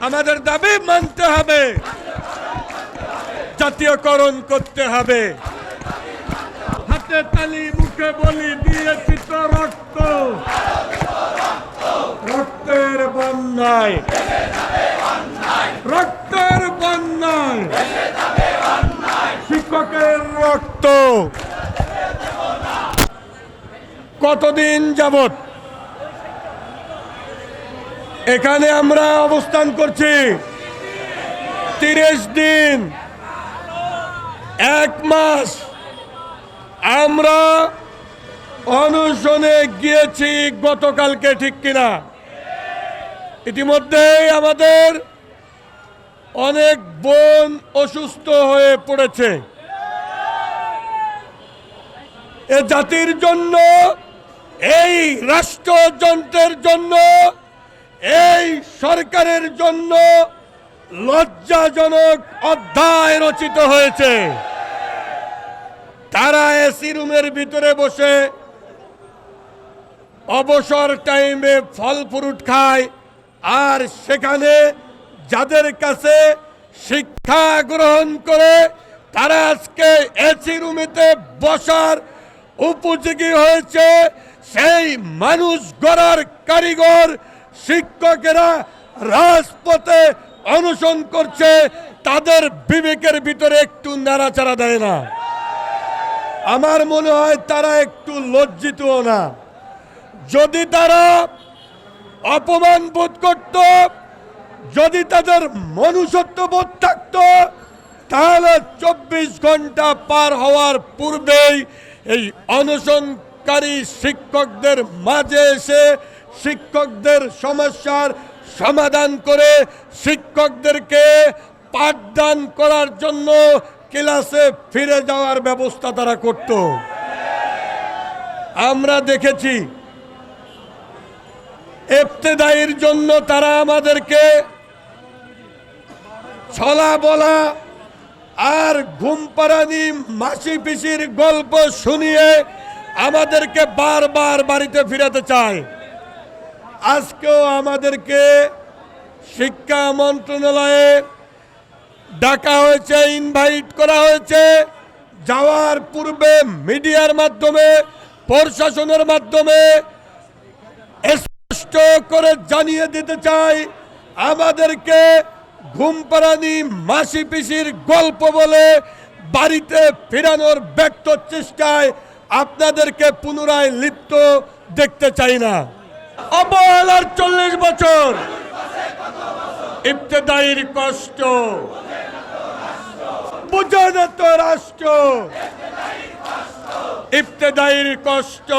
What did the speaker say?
আমাদের দাবি মানতে হবে। জাতীয়করণ করতে হবে। হাতে তালি, মুখে বলি, দিয়েছি তো রক্ত। রক্তের বন্যায়। রক্তের বন্যায়। শিক্ষকের রক্ত। কতদিন যাবত এখানে আমরা অবস্থান করছি। তিরিশ দিন, এক মাস আমরা অনশনে গিয়েছি গতকালকে ঠিক কিনা। ইতিমধ্যেই আমাদের অনেক বোন অসুস্থ হয়ে পড়েছে। এ জাতির জন্য, এই রাষ্ট্রযন্ত্রের জন্য এই সরকারের জন্য লজ্জাজনক অধ্যায় রচিত হয়েছে। তারা এসি রুমের ভিতরে বসে অবসর টাইমে ফল ফ্রুট খায়, আর সেখানে যাদের কাছে শিক্ষা গ্রহণ করে, তারা আজকে এসি রুমেতে বসার উপযোগী হয়েছে। সেই মানুষ গড়ার কারিগর শিক্ষকেরা রাজপথে অনশন করছে, তাদের বিবেকের ভিতরে একটু নাড়াচাড়া দেয় না। আমার মনে হয় তারা একটু লজ্জিতও না। যদি তারা অপমান বোধ করত, যদি তাদের মনুষ্যত্ব বোধ থাকত, তাহলে চব্বিশ ঘণ্টা পার হওয়ার পূর্বেই এই অনশনকারী শিক্ষকদের মাঝে এসে শিক্ষকদের সমস্যার সমাধান করে শিক্ষকদেরকে পাঠদান করার জন্য ক্লাসে ফিরে যাওয়ার ব্যবস্থা তারা করত। আমরা দেখেছি এফতেদাইয়ের জন্য তারা আমাদেরকে ছলা বলা আর ঘুম পাড়ানি মাসি পিসির গল্প শুনিয়ে আমাদেরকে বারবার বাড়িতে ফিরাতে চায়। আজকেও আমাদেরকে শিক্ষা মন্ত্রণালয়ে ডাকা হয়েছে ইনভাইট করা হয়েছে। যাওয়ার পূর্বে মিডিয়ার মাধ্যমে, প্রশাসনের মাধ্যমে স্পষ্ট করে জানিয়ে দিতে চাই, আমাদেরকে ঘুম পাড়ানি মাসি পিসির গল্প বলে বাড়িতে ফেরানোর ব্যক্ত চেষ্টায় আপনাদেরকে পুনরায় লিপ্ত দেখতে চাই না। অবহেলার চল্লিশ বছর। ইবতেদাইর কষ্ট। বুঝে রাষ্ট্র ইবতেদাইর কষ্ট।